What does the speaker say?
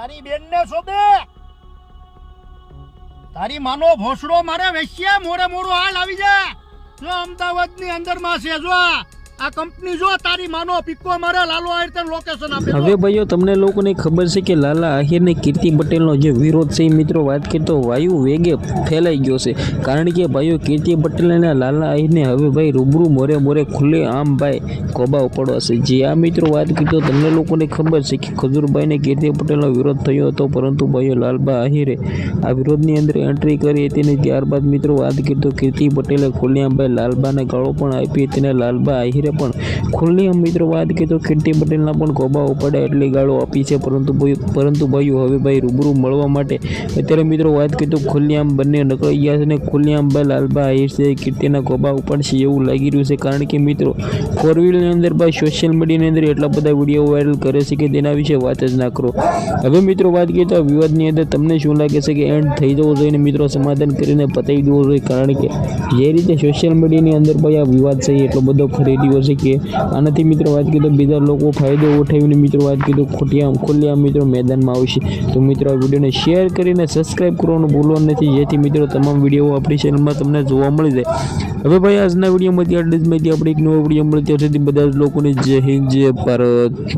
તારી બેન ને શોધે. તારી માનો ભોસડો મારે વેચ્યા મોડે મોડો હાલ આવી જા જો અમદાવાદની અંદરમાં છે, જો આ કંપની જો તારી માનો પિક્કો મારે, લાલો આહિર લોકેશન આપે હવે ભાઈઓ, તમને લોકોને ખબર છે કે લાલા આહિર ને કીર્તિ પટેલનો જે વિરોધ છે મિત્રો વાત કરતો વાયુ વેગે ફેલાઈ ગયો છે. કારણ કે ભાઈઓ, કીર્તિ પટેલ અને લાલા આહિરને હવે ભાઈ રૂબરૂ મોરે મોરે ખુલ્લે આમ ભાઈ કોબા ઉપાડવા છે. જે આ મિત્રો વાત કીધો તમને લોકોને ખબર છે કે ખજૂરભાઈને કીર્તિ પટેલનો વિરોધ થયો હતો, પરંતુ ભાઈઓ લાલબા આહિરે આ વિરોધની અંદર એન્ટ્રી કરી હતી ને ત્યારબાદ મિત્રો વાત કીધો કીર્તિ પટેલે ખુલ્લેઆમભાઈ લાલબાને ગાળો પણ આપી હતી અને લાલબા આહિરે પણ ખુલ્લેઆમ મિત્રો વાત કરતો કીર્તિ પટેલના પણ કોબા ઉપાડ્યા એટલી ગાળો આપી છે, પરંતુ પરંતુ ભાઈઓ, હવે ભાઈ રૂબરૂ મળવા માટે અત્યારે મિત્રો વાત કરતો ખુલ્લેઆમ બંને નકળી ગયા છે અને ખુલ્લેઆમ ભાઈ લાલભા આહિર છે કીર્તિના કોબા ઉપાડશે એવું લાગી રહ્યું છે, કારણ કે મિત્રો ફોર વ્હીલની અંદર ભાઈ સોશિયલ મીડિયાની અંદર એટલા બધા વીડિયો વાયરલ કરે છે કે તેના વિશે વાત જ ના કરો. હવે મિત્રો વાત કરીએ તો વિવાદની અંદર તમને શું લાગે છે કે એન્ડ થઈ જવો જોઈએ મિત્રો સમાધાન કરીને પતાવી દેવો જોઈએ, કારણ કે જે રીતે સોશિયલ મીડિયાની અંદર ભાઈ આ વિવાદ છે એટલો બધો ફરી રહ્યો શકીએ આનાથી મિત્રો વાત કરીએ તો બીજા લોકો ફાયદો ઉઠાવીને મિત્રો વાત કરીએ તો ખોટિયા ખુલ્લેઆમ મિત્રો મેદાનમાં આવશે. તો મિત્રો આ વિડીયોને શેર કરીને સબસ્ક્રાઇબ કરવાનું ભૂલવાનું નથી. જેથી મિત્રો તમામ વીડિયો આપણી ચેનલમાં તમને જોવા મળી જાય. હવે ભાઈ આજના વિડીયોમાંથી, આટલી જ માહિતી આપણે એક નવો વીડિયો મળે ત્યાં સુધી બધા જ લોકોને જય હિન્દ, જય ભારત.